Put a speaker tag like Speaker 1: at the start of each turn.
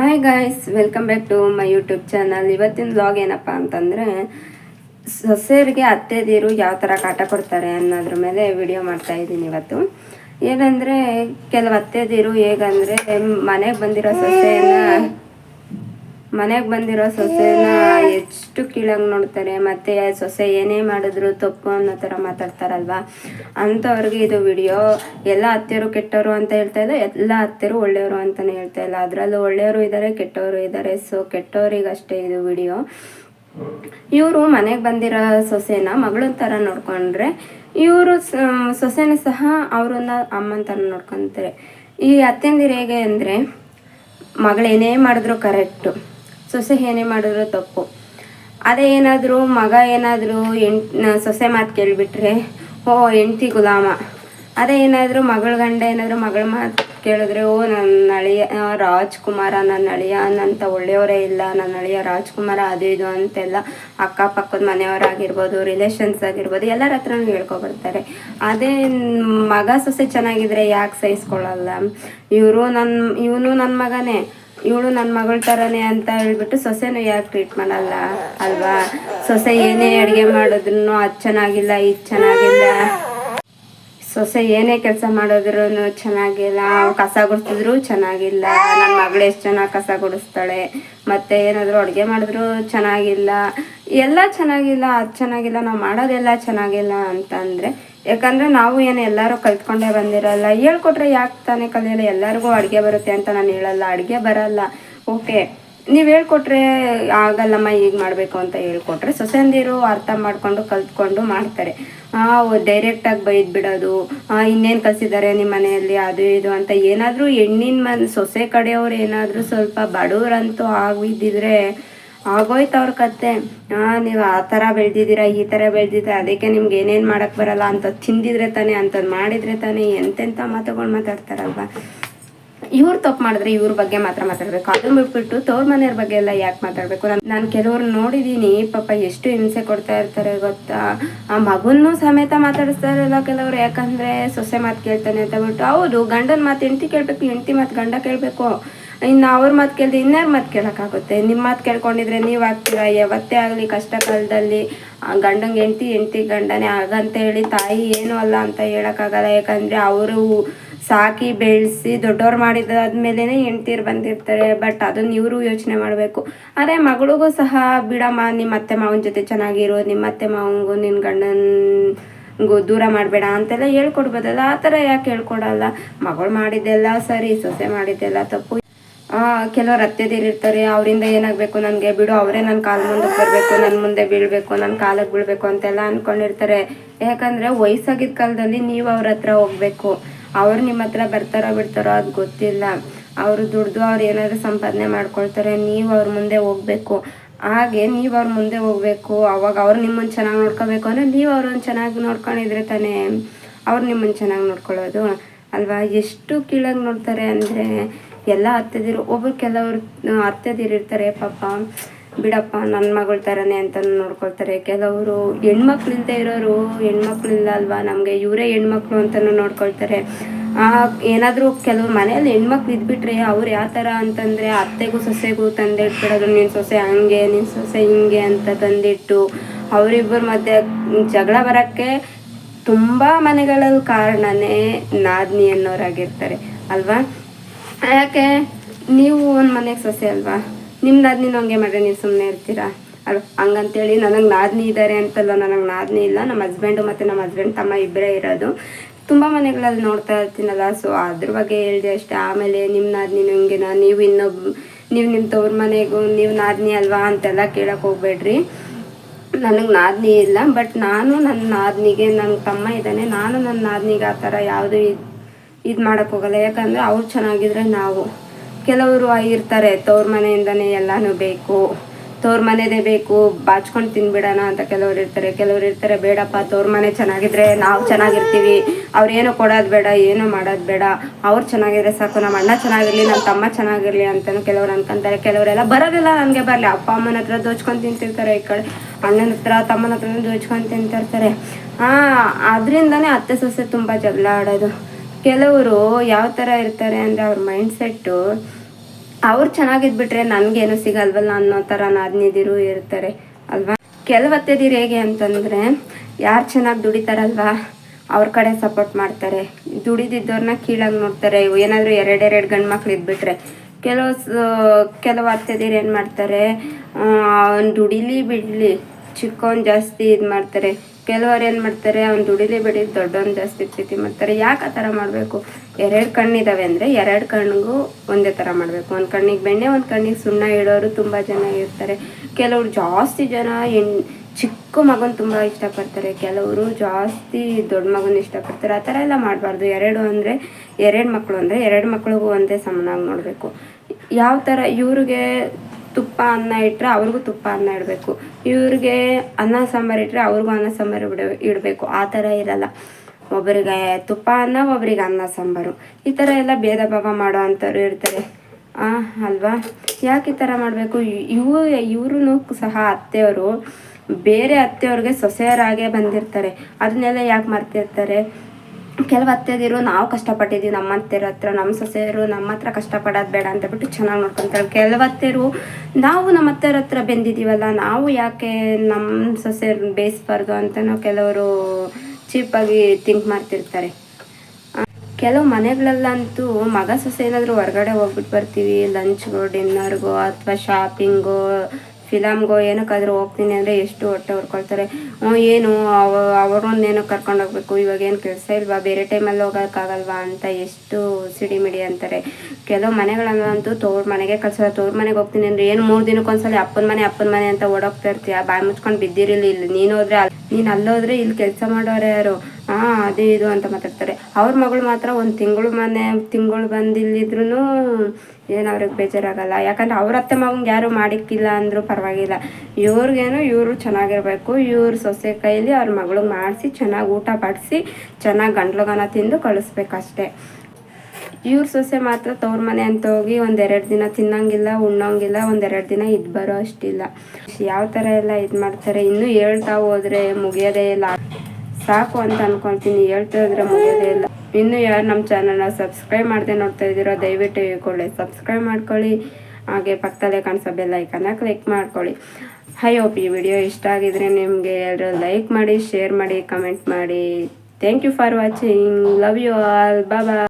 Speaker 1: Hi guys welcome back to my YouTube channel ಇವತ್ತಿನ vlog ಏನಪ್ಪ ಅಂತಂದರೆ, ಸೊಸೆಯರಿಗೆ ಅತ್ತೆದೀರು ಯಾವ ಥರ ಕಾಟ ಕೊಡ್ತಾರೆ ಅನ್ನೋದ್ರ ಮೇಲೆ ವಿಡಿಯೋ ಮಾಡ್ತಾ ಇದ್ದೀನಿ ಇವತ್ತು. ಏನಂದರೆ, ಕೆಲವು ಅತ್ತೆದೀರು ಹೇಗಂದರೆ, ಮನೆಗೆ ಬಂದಿರೋ ಸೊಸೆಯನ್ನ ಮನೆಗೆ ಬಂದಿರೋ ಸೊಸೆನ ಎಷ್ಟು ಕೀಳಾಗಿ ನೋಡ್ತಾರೆ ಮತ್ತೆ ಸೊಸೆ ಏನೇ ಮಾಡಿದ್ರು ತಪ್ಪು ಅನ್ನೋ ಥರ ಮಾತಾಡ್ತಾರಲ್ವಾ? ಅಂಥವ್ರಿಗೆ ಇದು ವಿಡಿಯೋ ಎಲ್ಲ ಅತ್ತೆಯರು ಕೆಟ್ಟವರು ಅಂತ ಹೇಳ್ತಾ ಇಲ್ಲ ಎಲ್ಲ ಅತ್ತೆಯರು ಒಳ್ಳೆಯವರು ಅಂತಲೇ ಹೇಳ್ತಾ ಇಲ್ಲ. ಅದರಲ್ಲೂ ಒಳ್ಳೆಯವರು ಇದ್ದಾರೆ ಕೆಟ್ಟವರು ಇದ್ದಾರೆ ಸೊ ಕೆಟ್ಟವರಿಗಷ್ಟೇ ಇದು ವಿಡಿಯೋ. ಇವರು ಮನೆಗೆ ಬಂದಿರೋ ಸೊಸೆನ ಮಗಳನ್ನ ಥರ ನೋಡ್ಕೊಂಡ್ರೆ ಇವರು ಸೊಸೆನ ಸಹ ಅವ್ರನ್ನ ಅಮ್ಮನ ಥರ ನೋಡ್ಕೊತಾರೆ. ಈ ಅತ್ತೆಂದಿರು ಹೇಗೆ ಅಂದರೆ ಮಗಳೇನೇ ಮಾಡಿದ್ರು ಕರೆಕ್ಟು. ಸೊಸೆ ಏನೇ ಮಾಡಿದ್ರು ತಪ್ಪು. ಅದೇ ಏನಾದರೂ ಮಗ ಏನಾದರೂ ಎಂಟ್ ಸೊಸೆ ಮಾತು ಕೇಳಿಬಿಟ್ರೆ, ಓ, ಹೆಂಡ್ತಿ ಗುಲಾಮ. ಅದೇ ಏನಾದರೂ ಮಗಳ ಗಂಡ ಏನಾದರೂ ಮಗಳ ಮಾತು ಕೇಳಿದ್ರೆ, ಓ ನನ್ನ ಅಳಿಯ ರಾಜ್ಕುಮಾರ ನನ್ನ ಅಳಿಯ ನನ್ನಂಥ ಒಳ್ಳೆಯವರೇ ಇಲ್ಲ ನನ್ನ ಅಳಿಯ ರಾಜ್ಕುಮಾರ ಅದು ಇದು ಅಂತೆಲ್ಲ ಅಕ್ಕಪಕ್ಕದ ಮನೆಯವರಾಗಿರ್ಬೋದು ರಿಲೇಷನ್ಸ್ ಆಗಿರ್ಬೋದು, ಎಲ್ಲರ ಹತ್ರನೂ ಹೇಳ್ಕೊಬರ್ತಾರೆ. ಅದೇ ಮಗ ಸೊಸೆ ಚೆನ್ನಾಗಿದ್ರೆ ಯಾಕೆ ಸಹಿಸ್ಕೊಳ್ಳಲ್ಲ ಇವರು ನನ್ನ ಇವನು ನನ್ನ ಮಗನೇ. ಇವಳು ನನ್ನ ಮಗಳ ತರನೇ ಅಂತ ಹೇಳ್ಬಿಟ್ಟು ಸೊಸೆನೂ ಯಾಕೆ ಟ್ರೀಟ್ ಮಾಡಲ್ಲ ಅಲ್ವಾ? ಸೊಸೆ ಏನೇ ಅಡುಗೆ ಮಾಡಿದ್ರು ಅದು ಚೆನ್ನಾಗಿಲ್ಲ, ಇದು ಚೆನ್ನಾಗಿಲ್ಲ. ಸೊಸೆ ಏನೇ ಕೆಲಸ ಮಾಡಿದ್ರು ಚೆನ್ನಾಗಿಲ್ಲ ಕಸ ಗುಡಿಸಿದ್ರು ಚೆನ್ನಾಗಿಲ್ಲ. ನನ್ನ ಮಗಳು ಎಷ್ಟು ಚೆನ್ನಾಗಿ ಕಸ ಗುಡಿಸ್ತಾಳೆ, ಮತ್ತು ಏನಾದರೂ ಅಡುಗೆ ಮಾಡಿದ್ರು ಚೆನ್ನಾಗಿಲ್ಲ. ಎಲ್ಲ ಚೆನ್ನಾಗಿಲ್ಲ, ಅದು ಚೆನ್ನಾಗಿಲ್ಲ, ನಾವು ಮಾಡೋದೆಲ್ಲ ಚೆನ್ನಾಗಿಲ್ಲ ಅಂತಂದರೆ ಯಾಕಂದರೆ ನಾವು ಏನು ಎಲ್ಲರೂ ಕಲ್ತ್ಕೊಂಡೇ ಬಂದಿರಲ್ಲ. ಹೇಳ್ಕೊಟ್ರೆ ಯಾಕೆ ತಾನೇ ಕಲಿಯಲ್ಲ? ಎಲ್ಲರಿಗೂ ಅಡುಗೆ ಬರುತ್ತೆ ಅಂತ ನಾನು ಹೇಳಲ್ಲ. ಅಡುಗೆ ಬರಲ್ಲ. ಓಕೆ. ನೀವು ಹೇಳ್ಕೊಟ್ರೆ ಆಗಲ್ಲಮ್ಮ ಈಗ ಮಾಡಬೇಕು ಅಂತ ಹೇಳ್ಕೊಟ್ರೆ ಸೊಸೆಂದಿರು ಅರ್ಥ ಮಾಡಿಕೊಂಡು ಕಲ್ತ್ಕೊಂಡು ಮಾಡ್ತಾರೆ. ಡೈರೆಕ್ಟಾಗಿ ಬೈದು ಬಿಡೋದು ಇನ್ನೇನು ಕಲಿಸಿದ್ದಾರೆ ನಿಮ್ಮ ಮನೆಯಲ್ಲಿ? ಅದು ಇದು ಅಂತ ಏನಾದರೂ ಹೆಣ್ಣಿನ ಮನ್, ಸೊಸೆ ಕಡೆಯವ್ರು ಏನಾದರೂ ಸ್ವಲ್ಪ ಬಡವರಂತೂ ಆಗಿದ್ದಿದ್ರೆ ಆಗೋಯ್ತು ಅವ್ರ ಕತೆ. ಹಾ ನೀವು ಆ ಥರ ಬೆಳೆದಿದ್ದೀರಾ, ಈ ಥರ ಬೆಳೆದಿದ್ದೀರಾ, ಅದಕ್ಕೆ ನಿಮ್ಗೆ ಏನೇನು ಮಾಡೋಕ್ಕೆ ಬರಲ್ಲ ಅಂತ ತಿಂದಿದ್ರೆ ತಾನೇ ಅಂಥದ್ದು ಮಾಡಿದ್ರೆ ತಾನೇ ಎಂತೆಂಥ ಮಾತುಗಳು ಮಾತಾಡ್ತಾರಲ್ವ. ಇವ್ರು ತಪ್ಪು ಮಾಡಿದ್ರೆ ಇವ್ರ ಬಗ್ಗೆ ಮಾತ್ರ ಮಾತಾಡಬೇಕು. ಅದನ್ನ ಬಿಟ್ಬಿಟ್ಟು ತವ್ರ ಮನೆಯವ್ರ ಬಗ್ಗೆ ಎಲ್ಲ ಯಾಕೆ ಮಾತಾಡಬೇಕು? ನಾನು ಕೆಲವ್ರು ನೋಡಿದ್ದೀನಿ ಪಾಪ ಎಷ್ಟು ಹಿಂಸೆ ಕೊಡ್ತಾ ಇರ್ತಾರೆ ಗೊತ್ತಾ? ಆ ಮಗುನ್ನೂ ಸಮೇತ ಮಾತಾಡಿಸ್ತಾ ಇರಲ್ಲ ಕೆಲವ್ರು, ಯಾಕಂದರೆ ಸೊಸೆ ಮಾತು ಕೇಳ್ತಾನೆ ಅಂತ ಬಿಟ್ಟು ಹೌದು, ಗಂಡನ ಮಾತು ಹೆಂಡತಿ ಕೇಳಬೇಕು, ಹೆಂಡತಿ ಮಾತು ಗಂಡ ಕೇಳಬೇಕು. ಇನ್ನು ಅವ್ರ ಮಾತು ಕೇಳಿದ್ರೆ ಇನ್ಯಾರ ಮಾತು ಕೇಳೋಕ್ಕಾಗುತ್ತೆ? ನಿಮ್ಮ ಮಾತು ಕೇಳ್ಕೊಂಡಿದ್ರೆ ನೀವು ಆಗ್ತೀರಾ? ಯಾವತ್ತೇ ಆಗಲಿ ಕಷ್ಟ ಕಾಲದಲ್ಲಿ ಗಂಡಂಗೆ ಹೆಂಡ್ತಿ ಹೆಂಡ್ತಿ ಗಂಡನೇ ಹೇಳಿ ತಾಯಿ ಏನು ಅಲ್ಲ ಅಂತ ಹೇಳೋಕ್ಕಾಗಲ್ಲ. ಯಾಕಂದರೆ ಅವರು ಸಾಕಿ ಬೆಳೆಸಿ ದೊಡ್ಡವ್ರು ಮಾಡಿದಾದ್ಮೇಲೆ ಹೆಂಡ್ತೀರು ಬಂದಿರ್ತಾರೆ. ಬಟ್ ಅದನ್ನ ಇವರು ಯೋಚನೆ ಮಾಡಬೇಕು. ಅದೇ ಮಗಳಿಗೂ ಸಹ, ಬಿಡಮ್ಮ ನಿಮ್ಮ ಅತ್ತೆ ಮಾವನ ಜೊತೆ ಚೆನ್ನಾಗಿರು. ನಿಮ್ಮ ಅತ್ತೆ ಮಾವಂಗೂ ನಿನ್ನ ಗಂಡನ್ಗೂ ದೂರ ಮಾಡಬೇಡ ಅಂತೆಲ್ಲ ಹೇಳ್ಕೊಡ್ಬೋದಲ್ಲ. ಆ ಥರ ಯಾಕೆ ಹೇಳ್ಕೊಡಲ್ಲ? ಮಗಳು ಮಾಡಿದ್ದೆಲ್ಲ ಸರಿ, ಸೊಸೆ ಮಾಡಿದ್ದೆಲ್ಲ ತಪ್ಪು. ಕೆಲವ್ರು ಅತ್ತೆದಿರಿರ್ತಾರೆ ಅವರಿಂದ ಏನಾಗಬೇಕು ನನಗೆ? ಬಿಡು, ಅವರೇ ನನ್ನ ಕಾಲು ಮುಂದೆ ಬರಬೇಕು ನನ್ನ ಮುಂದೆ ಬೀಳಬೇಕು ನನ್ನ ಕಾಲಕ್ಕೆ ಬೀಳಬೇಕು ಅಂತೆಲ್ಲ ಅಂದ್ಕೊಂಡಿರ್ತಾರೆ ಯಾಕಂದರೆ ವಯಸ್ಸಾಗಿದ್ದ ಕಾಲದಲ್ಲಿ ನೀವು ಅವ್ರ ಹತ್ರ ಹೋಗ್ಬೇಕು. ಅವ್ರು ನಿಮ್ಮ ಹತ್ರ ಬರ್ತಾರೋ ಬಿಡ್ತಾರೋ ಅದು ಗೊತ್ತಿಲ್ಲ. ಅವರು ದುಡ್ದು ಅವ್ರು ಏನಾದರೂ ಸಂಪಾದನೆ ಮಾಡ್ಕೊಳ್ತಾರೆ, ನೀವು ಅವ್ರ ಮುಂದೆ ಹೋಗ್ಬೇಕು. ಹಾಗೆ ನೀವು ಅವ್ರ ಮುಂದೆ ಹೋಗ್ಬೇಕು. ಅವಾಗ ಅವ್ರು ನಿಮ್ಮನ್ನು ಚೆನ್ನಾಗಿ ನೋಡ್ಕೋಬೇಕು ಅಂದರೆ ನೀವು ಅವ್ರನ್ನ ಚೆನ್ನಾಗಿ ನೋಡ್ಕೊಂಡಿದ್ರೆ ತಾನೇ ಅವ್ರು ನಿಮ್ಮನ್ನು ಚೆನ್ನಾಗಿ ನೋಡ್ಕೊಳ್ಳೋದು. ಅಲ್ವಾ? ಎಷ್ಟು ಕೀಳಾಗಿ ನೋಡ್ತಾರೆ ಅಂದರೆ ಎಲ್ಲ ಅತ್ತೆದಿರು, ಒಬ್ರು ಕೆಲವರು ಅತ್ತೆದಿರು ಇರ್ತಾರೆ, ಪಾಪ, ಬಿಡಪ್ಪ ನನ್ನ ಮಗಳ ಥರನೇ ಅಂತ ನೋಡ್ಕೊಳ್ತಾರೆ. ಕೆಲವರು ಹೆಣ್ಮಕ್ಳಿಂದ ಇರೋರು ಹೆಣ್ಮಕ್ಳಿಂದ ಅಲ್ವಾ? ನಮಗೆ ಇವರೇ ಹೆಣ್ಮಕ್ಳು ಅಂತಲೂ ನೋಡ್ಕೊಳ್ತಾರೆ. ಏನಾದರೂ ಕೆಲವು ಮನೆಯಲ್ಲಿ ಹೆಣ್ಮಕ್ಳು ಇದ್ಬಿಟ್ರೆ ಅವ್ರು ಯಾವ ಥರ ಅಂತಂದರೆ, ಅತ್ತೆಗೂ ಸೊಸೆಗೂ ತಂದಿಟ್ಬಿಡೋದು ನಿನ್ನ ಸೊಸೆ ಹಂಗೆ ನಿನ್ನ ಸೊಸೆ ಹಿಂಗೆ ಅಂತ ತಂದಿಟ್ಟು, ಅವರಿಬ್ಬರ ಮಧ್ಯೆ ಜಗಳ ಬರೋಕ್ಕೆ ತುಂಬ ಮನೆಗಳಲ್ಲಿ ಕಾರಣನೇ ನಾದಿನಿ ಅನ್ನೋರಾಗಿರ್ತಾರೆ. ಅಲ್ವಾ? ಯಾಕೆ? ನೀವು ಒಂದು ಮನೆಗೆ ಸೊಸೆ ಅಲ್ವಾ? ನಿಮ್ಮ ನಾದ್ನಿನ ಹಂಗೆ ಮಾಡ್ರೆ, ನೀವು ಸುಮ್ಮನೆ ಇರ್ತೀರಾ? ಅಲ್ವ ಹಂಗಂತೇಳಿ ನನಗೆ ನಾದಿನಿ ಇದ್ದಾರೆ ಅಂತಲ್ಲ ನನಗೆ ನಾದಿನಿ ಇಲ್ಲ. ನಮ್ಮ ಹಸ್ಬೆಂಡು ಮತ್ತು ನಮ್ಮ ಹಸ್ಬೆಂಡ್ ತಮ್ಮ ಇಬ್ಬರೇ ಇರೋದು. ತುಂಬ ಮನೆಗಳಲ್ಲಿ ನೋಡ್ತಾ ಇರ್ತೀನಲ್ಲ ಸೊ ಅದ್ರ ಬಗ್ಗೆ ಹೇಳಿದೆ ಅಷ್ಟೇ. ಆಮೇಲೆ ನಿಮ್ಮ ನಾದಿನಿ ಹಿಂಗೆನಾ? ನೀವು ಇನ್ನೊಬ್ಬ ನೀವು ನಿಮ್ಮ ತವ್ರ ಮನೆಗೂ ನೀವು ನಾದಿನಿ ಅಲ್ವಾ ಅಂತೆಲ್ಲ ಕೇಳಕ್ಕೆ ಹೋಗ್ಬೇಡ್ರಿ. ನನಗೆ ನಾದಿನಿ ಇಲ್ಲ ಬಟ್ ನಾನು ನನ್ನ ನಾದಿನಿಗೆ ನನ್ನ ತಮ್ಮ ಇದ್ದಾನೆ. ನಾನು ನನ್ನ ನಾದಿನಿಗೆ ಆ ಥರ ಯಾವುದೂ ಇದು ಮಾಡೋಕ್ಕೋಗಲ್ಲ ಯಾಕಂದರೆ ಅವ್ರು ಚೆನ್ನಾಗಿದ್ರೆ ನಾವು. ಕೆಲವರು ಇರ್ತಾರೆ ತವ್ರ ಮನೆಯಿಂದನೇ ಎಲ್ಲನೂ ಬೇಕು. ತವ್ರ ಮನೆಯದೇ ಬೇಕು, ಬಾಚ್ಕೊಂಡು ತಿನ್ಬಿಡೋಣ ಅಂತ ಕೆಲವ್ರು ಇರ್ತಾರೆ. ಕೆಲವ್ರು ಇರ್ತಾರೆ, ಬೇಡಪ್ಪ, ತವ್ರ ಮನೆ ಚೆನ್ನಾಗಿದ್ರೆ ನಾವು ಚೆನ್ನಾಗಿರ್ತೀವಿ. ಅವ್ರೇನು ಕೊಡೋದು ಬೇಡ, ಏನು ಮಾಡೋದು ಬೇಡ. ಅವ್ರು ಚೆನ್ನಾಗಿದ್ರೆ ಸಾಕು ನಮ್ಮ ಅಣ್ಣ ಚೆನ್ನಾಗಿರಲಿ ನಮ್ಮ ತಮ್ಮ ಚೆನ್ನಾಗಿರಲಿ ಅಂತಲೂ ಕೆಲವ್ರು ಅನ್ಕೊಂತಾರೆ. ಕೆಲವರೆಲ್ಲ ಬರೋದಿಲ್ಲ ನನಗೆ ಬರಲಿ. ಅಪ್ಪ, ಅಮ್ಮನ ಹತ್ರ ದೋಚ್ಕೊಂಡು ತಿಂತಿರ್ತಾರೆ ಈ ಕಡೆ. ಅಣ್ಣನ ಹತ್ರ, ತಮ್ಮನ ಹತ್ರ ದೋಚ್ಕೊಂಡು ತಿಂತಿರ್ತಾರೆ. ಅದರಿಂದನೇ ಅತ್ತೆ ಸೊಸೆ ತುಂಬ ಜಗಳ ಆಡೋದು. ಕೆಲವರು ಯಾವ ಥರ ಇರ್ತಾರೆ ಅಂದರೆ ಅವ್ರ ಮೈಂಡ್ ಸೆಟ್ಟು ಅವ್ರು ಚೆನ್ನಾಗಿದ್ಬಿಟ್ರೆ ನನಗೇನು ಸಿಗಲ್ವಲ್ಲ ಅನ್ನೋ ಥರ ನಾದ್ನಿದಿರು ಇರ್ತಾರೆ, ಅಲ್ವಾ? ಕೆಲವು ಅತ್ತೆದಿರು ಹೇಗೆ ಅಂತಂದರೆ ಯಾರು ಚೆನ್ನಾಗಿ ದುಡಿತಾರಲ್ವಾ, ಅವ್ರ ಕಡೆ ಸಪೋರ್ಟ್ ಮಾಡ್ತಾರೆ. ದುಡಿದಿದ್ದವ್ರನ್ನ ಕೀಳಾಗಿ ನೋಡ್ತಾರೆ, ಏನಾದರೂ ಎರಡೆರಡು ಗಂಡು ಮಕ್ಳು ಇದ್ಬಿಟ್ರೆ. ಕೆಲವು ಕೆಲವು ಅತ್ತೆದಿರು ಏನು ಮಾಡ್ತಾರೆ ಅವ್ನು ದುಡಿಲಿ ಬಿಡಲಿ ಚಿಕ್ಕವನ್ ಜಾಸ್ತಿ ಇದು ಮಾಡ್ತಾರೆ. ಕೆಲವರು ಏನು ಮಾಡ್ತಾರೆ, ಅವ್ನು ದುಡಿಲಿ ಬಿಡಿ ದೊಡ್ಡವನ್ ಜಾಸ್ತಿ ಪ್ರೀತಿ ಮಾಡ್ತಾರೆ. ಯಾಕೆ ಆ ಥರ ಮಾಡಬೇಕು? ಎರಡು ಕಣ್ಣಿದ್ದಾವೆ ಅಂದರೆ ಎರಡು ಕಣ್ಣಿಗೂ ಒಂದೇ ಥರ ಮಾಡಬೇಕು. ಒಂದು ಕಣ್ಣಿಗೆ ಬೆಣ್ಣೆ, ಒಂದು ಕಣ್ಣಿಗೆ ಸುಣ್ಣ ಇಡೋರು ತುಂಬ ಜನ ಇರ್ತಾರೆ. ಕೆಲವ್ರು ಜಾಸ್ತಿ ಜನ ಹೆಣ್, ಚಿಕ್ಕ ಮಗನ ತುಂಬ ಇಷ್ಟಪಡ್ತಾರೆ. ಕೆಲವರು ಜಾಸ್ತಿ ದೊಡ್ಡ ಮಗನ ಇಷ್ಟಪಡ್ತಾರೆ. ಆ ಥರ ಎಲ್ಲ ಮಾಡಬಾರ್ದು. ಎರಡು ಅಂದರೆ, ಎರಡು ಮಕ್ಕಳು ಅಂದರೆ ಎರಡು ಮಕ್ಳಿಗೂ ಒಂದೇ ಸಮನಾಗಿ ನೋಡಬೇಕು. ಯಾವ ಥರ ಇವ್ರಿಗೆ ತುಪ್ಪ ಅನ್ನ ಇಟ್ಟರೆ ಅವ್ರಿಗೂ ತುಪ್ಪ ಅನ್ನ ಇಡಬೇಕು. ಇವ್ರಿಗೆ ಅನ್ನ ಸಾಂಬಾರು ಇಟ್ಟರೆ ಅವ್ರಿಗೂ ಅನ್ನ ಸಾಂಬಾರು ಬಿಡ, ಇಡಬೇಕು. ಆ ಥರ ಇರಲ್ಲ. ಒಬ್ಬರಿಗೆ ತುಪ್ಪ ಅನ್ನ, ಒಬ್ಬರಿಗೆ ಅನ್ನ ಸಾಂಬಾರು. ಈ ಥರ ಎಲ್ಲ ಭೇದ ಭಾವ ಮಾಡೋ ಅಂಥವ್ರು ಇರ್ತಾರೆ. ಅಲ್ವಾ? ಯಾಕೆ ಈ ಥರ ಮಾಡಬೇಕು? ಇವು ಇವ್ರೂ ಸಹ ಅತ್ತೆಯವರು, ಬೇರೆ ಅತ್ತೆಯವ್ರಿಗೆ ಸೊಸೆಯರಾಗೆ ಬಂದಿರ್ತಾರೆ. ಅದನ್ನೆಲ್ಲ ಯಾಕೆ ಮಾಡ್ತಿರ್ತಾರೆ ಕೆಲವು ಅತ್ತೆದಿರು, ನಾವು ಕಷ್ಟಪಟ್ಟಿದ್ದೀವಿ ನಮ್ಮ ಅತ್ತೆರ ಹತ್ರ ನಮ್ಮ ಸೊಸೆಯರು ನಮ್ಮ ಹತ್ರ ಕಷ್ಟಪಡೋದು ಬೇಡ ಅಂತ ಬಿಟ್ಟು ಚೆನ್ನಾಗಿ ನೋಡ್ಕೊತಾರೆ. ಕೆಲವು ಅತ್ತೆರು, ನಾವು ನಮ್ಮ ಅತ್ತೆಯರ ಹತ್ರ ಬೆಂದಿದ್ದೀವಲ್ಲ ನಾವು ಯಾಕೆ ನಮ್ಮ ಸೊಸೆಯರು ಬೇಯಿಸ್ಬಾರ್ದು ಅಂತಲೂ ಕೆಲವರು ಚೀಪಾಗಿ ಥಿಂಕ್ ಮಾಡ್ತಿರ್ತಾರೆ. ಕೆಲವು ಮನೆಗಳಲ್ಲಂತೂ ಮಗ ಸೊಸೆ ಏನಾದರೂ ಹೊರಗಡೆ ಹೋಗ್ಬಿಟ್ಟು ಬರ್ತೀವಿ ಲಂಚ್ಗೋ ಡಿನ್ನರ್ಗೋ ಅಥವಾ ಶಾಪಿಂಗೋ ಫಿಲಮ್ಗೋ ಏನಕ್ಕಾದ್ರೂ ಹೋಗ್ತೀನಿ ಅಂದರೆ ಎಷ್ಟು ಹೊಟ್ಟೆ ಹೊರ್ಕೊಳ್ತಾರೆ. ಏನು, ಅವ ಅವರನ್ನೇನೋ ಕರ್ಕೊಂಡು ಹೋಗ್ಬೇಕು, ಇವಾಗ ಏನು ಕೆಲಸ ಇಲ್ವಾ? ಬೇರೆ ಟೈಮಲ್ಲಿ ಹೋಗೋಕ್ಕಾಗಲ್ವಾ ಅಂತ ಎಷ್ಟು ಸಿಡಿಮಿಡಿ ಅಂತಾರೆ. ಕೆಲವು ಮನೆಗಳಲ್ಲಂತೂ ತೋರ್ ಮನೆಗೆ ಕಳ್ಸಲ್ಲ. ತೋರ್ ಮನೆಗೆ ಹೋಗ್ತೀನಿ ಅಂದರೆ ಏನು ಮೂರು ದಿನಕ್ಕೊಂದ್ಸಲ ಅಪ್ಪನ ಮನೆ ಅಪ್ಪನ ಮನೆ ಅಂತ ಓಡೋಗ್ತಾ ಇರ್ತೀಯ? ಬಾಯಿ ಮುಚ್ಕೊಂಡು ಬಿದ್ದಿರಲಿ, ಇಲ್ಲಿ ನೀನು ಹೋದ್ರೆ ನೀನು ಅಲ್ಲೋದ್ರೆ ಇಲ್ಲಿ ಕೆಲಸ ಮಾಡೋರು ಯಾರು? ಹಾಂ, ಅದು ಇದು ಅಂತ ಮಾತಾಡ್ತಾರೆ. ಅವ್ರ ಮಗಳು ಮಾತ್ರ ಒಂದು ತಿಂಗಳು ಮನೆ, ತಿಂಗಳು ಬಂದು ಇಲ್ಲಿದ್ರು ಏನು ಅವ್ರಿಗೆ ಬೇಜಾರಾಗಲ್ಲ. ಯಾಕಂದ್ರೆ ಅವ್ರ ಅತ್ತೆ ಮಗಂಗೆ ಯಾರು ಮಾಡಿಕ್ಕಿಲ್ಲ ಅಂದರೂ ಪರವಾಗಿಲ್ಲ. ಇವ್ರಿಗೇನು ಇವರು ಚೆನ್ನಾಗಿರಬೇಕು, ಇವ್ರ ಸೊಸೆ ಕೈಲಿ ಅವ್ರ ಮಗಳಿಗೆ ಮಾಡಿಸಿ, ಚೆನ್ನಾಗಿ ಊಟ ಬಡಿಸಿ, ಚೆನ್ನಾಗಿ ಗಂಟ್ಲುಗನ ತಿಂದು ಕಳಿಸ್ಬೇಕಷ್ಟೇ. ಇವ್ರ ಸೊಸೆ ಮಾತ್ರ ತವ್ರ ಮನೆ ಅಂತ ಹೋಗಿ ಒಂದೆರಡು ದಿನ ತಿನ್ನಂಗಿಲ್ಲ, ಉಣ್ಣಂಗಿಲ್ಲ, ಒಂದೆರಡು ದಿನ ಇದು ಬರೋ ಅಷ್ಟಿಲ್ಲ. ಯಾವ ಥರ ಎಲ್ಲ ಇದು ಮಾಡ್ತಾರೆ, ಇನ್ನೂ ಹೇಳ್ತಾ ಹೋದರೆ ಮುಗಿಯೋದೇ ಇಲ್ಲ. ಸಾಕು ಅಂತ ಅನ್ಕೊಳ್ತೀನಿ ಹೇಳ್ತಾ ಹೋದರೆ ಮುಗಿಯೋದೇ ಇಲ್ಲ. ಇನ್ನು ಯಾರು ನಮ್ಮ ಚಾನಲ್ನ ಸಬ್ಸ್ಕ್ರೈಬ್ ಮಾಡದೆ ನೋಡ್ತಾ ಇದ್ದೀರೋ, ದಯವಿಟ್ಟು ಹೇಳ್ಕೊಳ್ಳಿ. ಸಬ್ಸ್ಕ್ರೈಬ್ ಮಾಡ್ಕೊಳ್ಳಿ. ಹಾಗೆ ಪಕ್ಕದಲ್ಲೇ ಕಾಣಿಸೋ ಬೆಲ್ ಐಕನ್ನ ಕ್ಲಿಕ್ ಮಾಡ್ಕೊಳ್ಳಿ. ಹೈ ಹೋಪ್ ಈ ವಿಡಿಯೋ ಇಷ್ಟ ಆಗಿದ್ರೆ ನಿಮಗೆ ಎಲ್ಲರೂ ಲೈಕ್ ಮಾಡಿ ಶೇರ್ ಮಾಡಿ ಕಮೆಂಟ್ ಮಾಡಿ. Thank you for watching love you all Baba